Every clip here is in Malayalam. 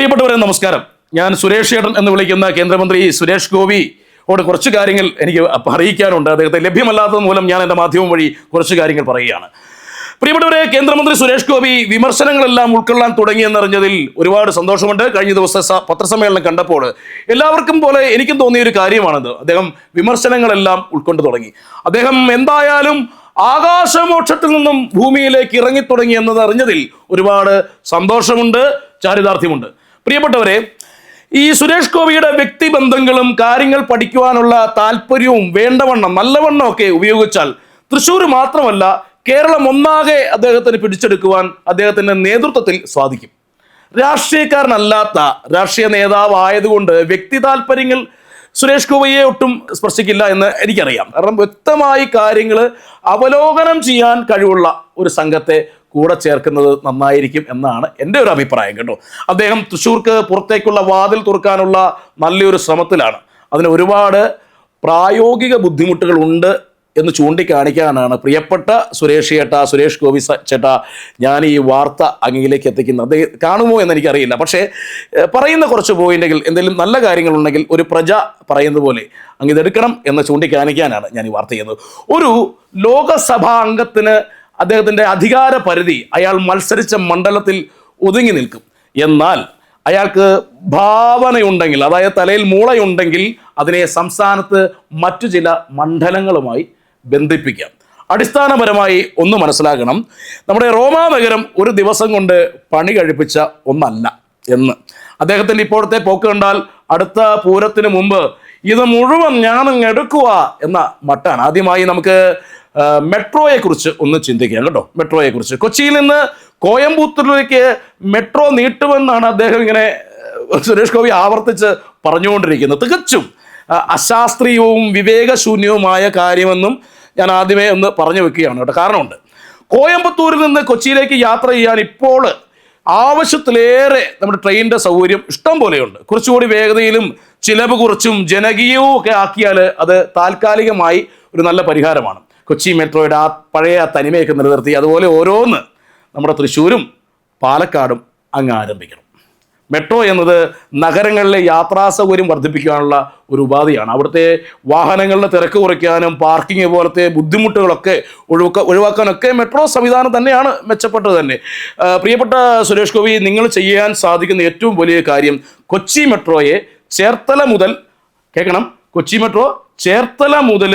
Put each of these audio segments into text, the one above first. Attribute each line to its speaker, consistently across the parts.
Speaker 1: പ്രിയപ്പെട്ടവരെ നമസ്കാരം. ഞാൻ സുരേഷ് ഏട്ടൻ എന്ന് വിളിക്കുന്ന കേന്ദ്രമന്ത്രി സുരേഷ് ഗോപി. ഓട് കുറച്ച് കാര്യങ്ങൾ എനിക്ക് അറിയിക്കാനുണ്ട്. അദ്ദേഹത്തെ ലഭ്യമല്ലാത്തത് മൂലം ഞാൻ എന്റെ മാധ്യമം വഴി കുറച്ച് കാര്യങ്ങൾ പറയുകയാണ്. പ്രിയപ്പെട്ടവരെ കേന്ദ്രമന്ത്രി സുരേഷ് ഗോപി വിമർശനങ്ങളെല്ലാം ഉൾക്കൊള്ളാൻ തുടങ്ങിയെന്നറിഞ്ഞതിൽ ഒരുപാട് സന്തോഷമുണ്ട്. കഴിഞ്ഞ ദിവസത്തെ പത്രസമ്മേളനം കണ്ടപ്പോൾ എല്ലാവർക്കും പോലെ എനിക്കും തോന്നിയ ഒരു കാര്യമാണത്. അദ്ദേഹം വിമർശനങ്ങളെല്ലാം ഉൾക്കൊണ്ട് തുടങ്ങി. അദ്ദേഹം എന്തായാലും ആകാശമോക്ഷത്തിൽ നിന്നും ഭൂമിയിലേക്ക് ഇറങ്ങിത്തുടങ്ങി എന്നത് അറിഞ്ഞതിൽ ഒരുപാട് സന്തോഷമുണ്ട് ചാരിതാർത്ഥ്യമുണ്ട്. പ്രിയപ്പെട്ടവരെ ഈ സുരേഷ് ഗോപിയുടെ വ്യക്തിബന്ധങ്ങളും കാര്യങ്ങൾ പഠിക്കുവാനുള്ള താല്പര്യവും വേണ്ടവണ്ണം നല്ലവണ്ണം ഒക്കെ ഉപയോഗിച്ചാൽ തൃശ്ശൂർ മാത്രമല്ല കേരളം ഒന്നാകെ അദ്ദേഹത്തിന് പിടിച്ചെടുക്കുവാൻ അദ്ദേഹത്തിന്റെ നേതൃത്വത്തിൽ സാധിക്കും. രാഷ്ട്രീയക്കാരനല്ലാത്ത രാഷ്ട്രീയ നേതാവ് ആയതുകൊണ്ട് വ്യക്തി താല്പര്യങ്ങൾ സുരേഷ് ഗോപിയെ ഒട്ടും സ്പർശിക്കില്ല എന്ന് എനിക്കറിയാം. കാരണം വ്യക്തമായി കാര്യങ്ങൾ അവലോകനം ചെയ്യാൻ കഴിവുള്ള ഒരു സംഘത്തെ കൂടെ ചേർക്കുന്നത് നന്നായിരിക്കും എന്നാണ് എന്റെ ഒരു അഭിപ്രായം കേട്ടോ. അദ്ദേഹം തൃശ്ശൂർക്ക് പുറത്തേക്കുള്ള വാതിൽ തുറക്കാനുള്ള നല്ലൊരു ശ്രമത്തിലാണ്. അതിന് ഒരുപാട് പ്രായോഗിക ബുദ്ധിമുട്ടുകൾ ഉണ്ട് എന്ന് ചൂണ്ടിക്കാണിക്കാനാണ് പ്രിയപ്പെട്ട സുരേഷ് ചേട്ടാ സുരേഷ് ഗോപി ചേട്ട ഞാൻ ഈ വാർത്ത അങ്ങിലേക്ക് എത്തിക്കുന്നത്. അത് കാണുമോ എന്ന് എനിക്കറിയില്ല. പക്ഷേ പറയുന്ന കുറച്ച് പോയിന്റുകൾ എന്തെങ്കിലും നല്ല കാര്യങ്ങളുണ്ടെങ്കിൽ ഒരു പ്രജ പറയുന്ന പോലെ അങ്ങ് ഇതെടുക്കണം എന്ന് ചൂണ്ടിക്കാണിക്കാനാണ് ഞാൻ ഈ വാർത്ത ചെയ്യുന്നത്. ഒരു ലോകസഭാ അംഗത്തിന് അദ്ദേഹത്തിന്റെ അധികാര പരിധി അയാൾ മത്സരിച്ച മണ്ഡലത്തിൽ ഒതുങ്ങി നിൽക്കും. എന്നാൽ അയാൾക്ക് ഭാവനയുണ്ടെങ്കിൽ അതായത് തലയിൽ മൂളയുണ്ടെങ്കിൽ അതിനെ സംസ്ഥാനത്ത് മറ്റു ചില മണ്ഡലങ്ങളുമായി ബന്ധിപ്പിക്കാം. അടിസ്ഥാനപരമായി ഒന്ന് മനസ്സിലാക്കണം. നമ്മുടെ റോമാ നഗരം ഒരു ദിവസം കൊണ്ട് പണി കഴിപ്പിച്ച ഒന്നല്ല എന്ന്. അദ്ദേഹത്തിന്റെ ഇപ്പോഴത്തെ പോക്ക് കണ്ടാൽ അടുത്ത പൂരത്തിന് മുമ്പ് ഇത് മുഴുവൻ ഞാനങ്ങ് എടുക്കുക എന്ന മട്ടാണ്. ആദ്യമായി നമുക്ക് മെട്രോയെ കുറിച്ച് ഒന്ന് ചിന്തിക്കാം കേട്ടോ. മെട്രോയെ കുറിച്ച്. കൊച്ചിയിൽ നിന്ന് കോയമ്പത്തൂരിലേക്ക് മെട്രോ നീട്ടുമെന്നാണ് അദ്ദേഹം ഇങ്ങനെ സുരേഷ് ഗോപി ആവർത്തിച്ച് പറഞ്ഞുകൊണ്ടിരിക്കുന്നത്. തികച്ചും അശാസ്ത്രീയവും വിവേകശൂന്യവുമായ കാര്യമെന്നും ഞാൻ ആദ്യമേ ഒന്ന് പറഞ്ഞു വെക്കുകയാണ് കേട്ടോ. കാരണമുണ്ട് കോയമ്പത്തൂരിൽ നിന്ന് കൊച്ചിയിലേക്ക് യാത്ര ചെയ്യാൻ ഇപ്പോൾ ആവശ്യത്തിലേറെ നമ്മുടെ ട്രെയിനിന്റെ സൗകര്യം ഇഷ്ടം പോലെയുണ്ട്. കുറച്ചുകൂടി വേഗതയിലും ചിലവ് കുറച്ചും ജനകീയവും ഒക്കെ ആക്കിയാൽ അത് താൽക്കാലികമായി ഒരു നല്ല പരിഹാരമാണ്. കൊച്ചി മെട്രോയുടെ ആ പഴയ തനിമയൊക്കെ നിലനിർത്തി അതുപോലെ ഓരോന്ന് നമ്മുടെ തൃശ്ശൂരും പാലക്കാടും അങ്ങ് ആരംഭിക്കണം. മെട്രോ എന്നത് നഗരങ്ങളിലെ യാത്രാ സൗകര്യം വർദ്ധിപ്പിക്കാനുള്ള ഒരു ഉപാധിയാണ്. അവിടുത്തെ വാഹനങ്ങളുടെ തിരക്ക് കുറയ്ക്കാനും പാർക്കിംഗ് പോലത്തെ ബുദ്ധിമുട്ടുകളൊക്കെ ഒഴിവാക്ക ഒഴിവാക്കാനൊക്കെ മെട്രോ സംവിധാനം തന്നെയാണ് മെച്ചപ്പെട്ടത് തന്നെ. പ്രിയപ്പെട്ട സുരേഷ് ഗോപി നിങ്ങൾ ചെയ്യാൻ സാധിക്കുന്ന ഏറ്റവും വലിയ കാര്യം കൊച്ചി മെട്രോയെ ചേർത്തല മുതൽ കേൾക്കണം കൊച്ചി മെട്രോ ചേർത്തല മുതൽ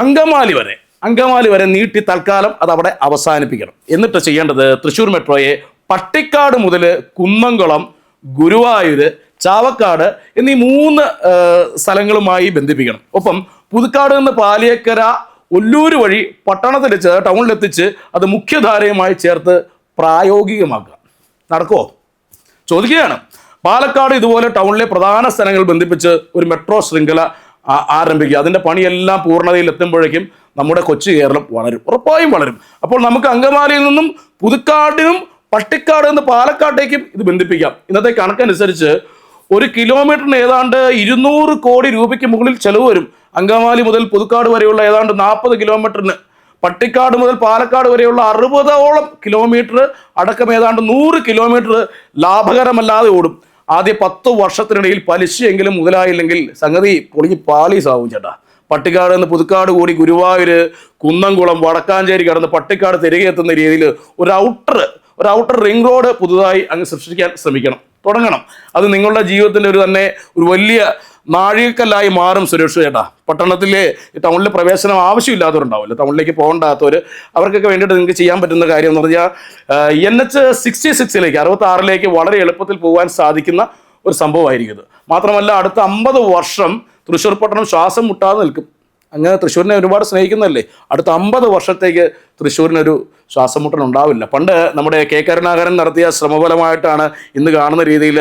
Speaker 1: അങ്കമാലി വരെ അങ്കമാലി വരെ നീട്ടി തൽക്കാലം അത് അവിടെ അവസാനിപ്പിക്കണം. എന്നിട്ട് ചെയ്യേണ്ടത് തൃശ്ശൂർ മെട്രോയെ പട്ടിക്കാട് മുതൽ കുന്നംകുളം ഗുരുവായൂര് ചാവക്കാട് എന്നീ മൂന്ന് സ്ഥലങ്ങളുമായി ബന്ധിപ്പിക്കണം. ഒപ്പം പുതുക്കാട് നിന്ന് പാലിയക്കര ഒല്ലൂര് വഴി പട്ടണത്തിലെച്ച് ടൗണിലെത്തിച്ച് അത് മുഖ്യധാരയുമായി ചേർത്ത് പ്രായോഗികമാക്കുക. നടക്കുമോ ചോദിക്കുകയാണ്. പാലക്കാട് ഇതുപോലെ ടൗണിലെ പ്രധാന സ്ഥലങ്ങൾ ബന്ധിപ്പിച്ച് ഒരു മെട്രോ ശൃംഖല ആരംഭിക്കുക. അതിന്റെ പണിയെല്ലാം പൂർണതയിൽ എത്തുമ്പോഴേക്കും നമ്മുടെ കൊച്ചു കേരളം വളരും. ഉറപ്പായും വളരും. അപ്പോൾ നമുക്ക് അങ്കമാലിയിൽ നിന്നും പുതുക്കാടിനും പട്ടിക്കാട് നിന്ന് പാലക്കാട്ടേക്കും ഇത് ബന്ധിപ്പിക്കാം. ഇന്നത്തെ കണക്കനുസരിച്ച് ഒരു കിലോമീറ്ററിന് ഏതാണ്ട് ഇരുന്നൂറ് കോടി രൂപയ്ക്ക് മുകളിൽ ചെലവ് വരും. അങ്കമാലി മുതൽ പുതുക്കാട് വരെയുള്ള ഏതാണ്ട് നാൽപ്പത് കിലോമീറ്ററിന്. പട്ടിക്കാട് മുതൽ പാലക്കാട് വരെയുള്ള അറുപതോളം കിലോമീറ്റർ അടക്കം ഏതാണ്ട് നൂറ് കിലോമീറ്റർ ലാഭകരമല്ലാതെ ഓടും. ആദ്യ പത്ത് വർഷത്തിനിടയിൽ പലിശയെങ്കിലും മുതലായില്ലെങ്കിൽ സംഗതി പൊളിഞ്ഞ് പാലീസാവും ചേട്ടാ. പട്ടിക്കാട് നിന്ന് പുതുക്കാട് കൂടി ഗുരുവായൂര് കുന്നംകുളം വടക്കാഞ്ചേരി കടന്ന് പട്ടിക്കാട് തിരികെ എത്തുന്ന രീതിയിൽ ഒരു ഔട്ടർ ഒരു ഔട്ടർ റിംഗ് റോഡ് പുതുതായി അങ്ങ് സൃഷ്ടിക്കാൻ ശ്രമിക്കണം. തുടങ്ങണം. അത് നിങ്ങളുടെ ജീവിതത്തിന്റെ ഒരു തന്നെ ഒരു വലിയ നാഴികക്കല്ലായി മാറും സുരേഷ് ചേട്ടാ. പട്ടണത്തിലെ ടൗണിലെ പ്രവേശനം ആവശ്യമില്ലാത്തവരുണ്ടാവില്ല ടൗണിലേക്ക് പോകണ്ടാത്തവർ അവർക്കൊക്കെ വേണ്ടിയിട്ട് നിങ്ങൾക്ക് ചെയ്യാൻ പറ്റുന്ന കാര്യം എന്ന് പറഞ്ഞാൽ എൻ എച്ച് സിക്സ്റ്റി സിക്സിലേക്ക് അറുപത്തി ആറിലേക്ക് വളരെ എളുപ്പത്തിൽ പോകാൻ സാധിക്കുന്ന ഒരു സംഭവമായിരിക്കും ഇത്. മാത്രമല്ല അടുത്ത അമ്പത് വർഷം തൃശ്ശൂർ പട്ടണം ശ്വാസം മുട്ടാതെ നിൽക്കും. അങ്ങനെ തൃശ്ശൂരിനെ ഒരുപാട് സ്നേഹിക്കുന്നതല്ലേ? അടുത്ത അമ്പത് വർഷത്തേക്ക് തൃശ്ശൂരിനൊരു ശ്വാസം മുട്ടൽ ഉണ്ടാവില്ല. പണ്ട് നമ്മുടെ കെ കരുണാകരൻ നടത്തിയ ശ്രമഫലമായിട്ടാണ് ഇന്ന് കാണുന്ന രീതിയിൽ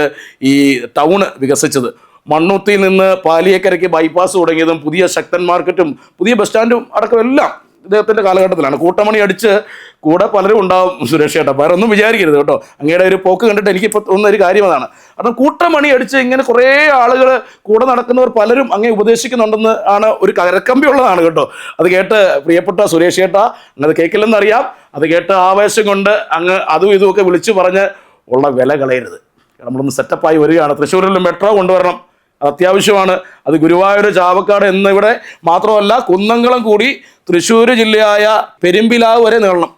Speaker 1: ഈ ടൗണ് വികസിച്ചത്. മണ്ണുത്തിയിൽ നിന്ന് പാലിയേക്കരയ്ക്ക് ബൈപ്പാസ് തുടങ്ങിയതും പുതിയ ശക്തൻ മാർക്കറ്റും പുതിയ ബസ് സ്റ്റാൻഡും അടക്കം എല്ലാം ഇദ്ദേഹത്തിന്റെ കാലഘട്ടത്തിലാണ്. കൂട്ടമണി അടിച്ച് കൂടെ പലരും ഉണ്ടാവും സുരേഷ് ചേട്ടാ. വേറെ ഒന്നും വിചാരിക്കരുത് കേട്ടോ. അങ്ങയുടെ ഒരു പോക്ക് കണ്ടിട്ട് എനിക്ക് എനിക്കിപ്പോൾ തോന്നുന്ന ഒരു കാര്യം അതാണ്. കാരണം കൂട്ടമണി അടിച്ച് ഇങ്ങനെ കുറേ ആളുകൾ കൂടെ നടക്കുന്നവർ പലരും അങ്ങേ ഉപദേശിക്കുന്നുണ്ടെന്ന് ആണ് ഒരു കരക്കമ്പി ഉള്ളതാണ് കേട്ടോ. അത് കേട്ട് പ്രിയപ്പെട്ട സുരേഷ് ചേട്ടാ അങ്ങനെ കേൾക്കില്ലെന്നറിയാം. അത് കേട്ട് ആവേശം കൊണ്ട് അങ്ങ് അതും ഇതുമൊക്കെ വിളിച്ചു പറഞ്ഞ് ഉള്ള വില കളയരുത്. നമ്മളൊന്ന് സെറ്റപ്പായി വരികയാണ്. തൃശ്ശൂരിൽ മെട്രോ കൊണ്ടുവരണം. അത്യാവശ്യമാണ്. അത് ഗുരുവായൂർ ചാവക്കാട് എന്നിവിടെ മാത്രമല്ല കുന്നംകുളം കൂടി തൃശ്ശൂർ ജില്ലയായ പെരുമ്പിലാവ് വരെ നീളണം.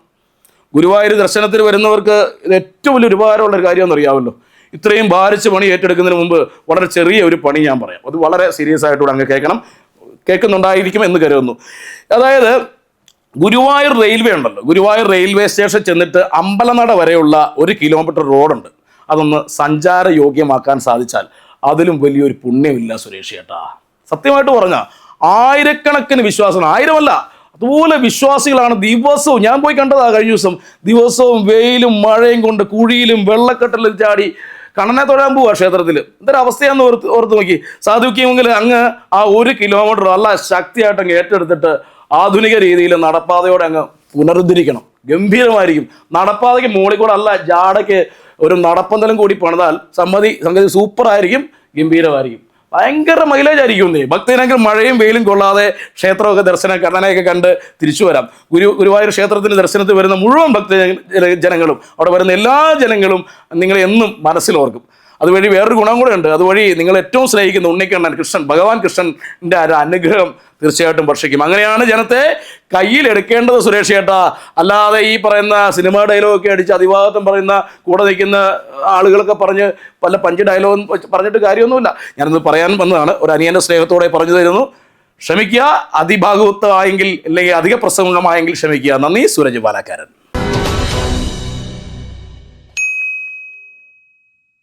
Speaker 1: ഗുരുവായൂർ ദർശനത്തിന് വരുന്നവർക്ക് ഇത് ഏറ്റവും വലിയ ഉപകാരമുള്ള ഒരു കാര്യമെന്ന് അറിയാമല്ലോ ഇത്രയും ഭാരിച്ച പണി ഏറ്റെടുക്കുന്നതിന് മുമ്പ് വളരെ ചെറിയ ഒരു പണി ഞാൻ പറയാം. അത് വളരെ സീരിയസ് ആയിട്ടൂടെ അങ്ങ് കേൾക്കണം. കേൾക്കുന്നുണ്ടായിരിക്കും എന്ന് കരുതുന്നു. അതായത് ഗുരുവായൂർ റെയിൽവേ ഉണ്ടല്ലോ. ഗുരുവായൂർ റെയിൽവേ സ്റ്റേഷൻ ചെന്നിട്ട് അമ്പലനട വരെയുള്ള ഒരു കിലോമീറ്റർ റോഡുണ്ട് അതൊന്ന് സഞ്ചാര യോഗ്യമാക്കാൻ സാധിച്ചാൽ അതിലും വലിയൊരു പുണ്യമില്ല സുരേഷ് ചേട്ടാ. സത്യമായിട്ട് പറഞ്ഞ ആയിരക്കണക്കിന് വിശ്വാസം ആയിരമല്ല അതുപോലെ വിശ്വാസികളാണ് ദിവസവും ഞാൻ പോയി കണ്ടതാ കഴിഞ്ഞ ദിവസം ദിവസവും വെയിലും മഴയും കൊണ്ട് കുഴിയിലും വെള്ളക്കെട്ടിലും ചാടി കണ്ണനെ തൊഴാൻ പോവാ ക്ഷേത്രത്തിൽ എന്തൊരു അവസ്ഥയാന്ന് ഓർത്ത് ഓർത്ത് നോക്കി. സാധുക്കിയെങ്കിൽ അങ്ങ് ആ ഒരു കിലോമീറ്റർ നല്ല ശക്തിയായിട്ട് അങ്ങ് ഏറ്റെടുത്തിട്ട് ആധുനിക രീതിയിൽ നടപ്പാതയോടെ അങ്ങ് പുനരുദ്ധരിക്കണം. ഗംഭീരമായിരിക്കും. നടപ്പാതയ്ക്ക് മുകളിൽ കൂടെ അല്ല ജാടയ്ക്ക് ഒരു നടപ്പന്തലും കൂടി പണിതാൽ സമ്മതി സംഗതി സൂപ്പർ ആയിരിക്കും. ഗംഭീരമായിരിക്കും. ഭയങ്കര മൈലേജ് ആയിരിക്കും നീ ഭക്തനെങ്കിൽ മഴയും വെയിലും കൊള്ളാതെ ക്ഷേത്രമൊക്കെ ദർശനം കടനയൊക്കെ കണ്ട് തിരിച്ചു വരാം. ഗുരു ഗുരുവായൂർ ക്ഷേത്രത്തിന് ദർശനത്തിൽ വരുന്ന മുഴുവൻ ഭക്ത ജനങ്ങളും അവിടെ വരുന്ന എല്ലാ ജനങ്ങളും നിങ്ങളെ എന്നും മനസ്സിലോർക്കും അതുവഴി വേറൊരു ഗുണം കൂടെ ഉണ്ട്. അതുവഴി നിങ്ങൾ ഏറ്റവും സ്നേഹിക്കുന്ന ഉണ്ണിക്കണ്ണൻ കൃഷ്ണൻ ഭഗവാൻ കൃഷ്ണന്റെ ഒരു അനുഗ്രഹം തീർച്ചയായിട്ടും വർഷിക്കും. അങ്ങനെയാണ് ജനത്തെ കയ്യിലെടുക്കേണ്ടത് സുരേഷ് ചേട്ടാ അല്ലാതെ ഈ പറയുന്ന സിനിമ ഡയലോഗൊക്കെ അടിച്ച് അതിഭാഗത്തും പറയുന്ന കൂടെ നിൽക്കുന്ന ആളുകളൊക്കെ പറഞ്ഞ് പല പഞ്ച് ഡയലോഗും പറഞ്ഞിട്ട് കാര്യമൊന്നുമില്ല. ഞാനത് പറയാൻ വന്നതാണ്. ഒരു അനിയന്റെ സ്നേഹത്തോടെ പറഞ്ഞു തരുന്നു. ക്ഷമിക്കുക അതിഭാഗവത്വമായെങ്കിൽ അല്ലെങ്കിൽ അധിക പ്രസംഗമായെങ്കിൽ ക്ഷമിക്കുക. നന്ദി സൂരജ് പാലക്കാരൻ.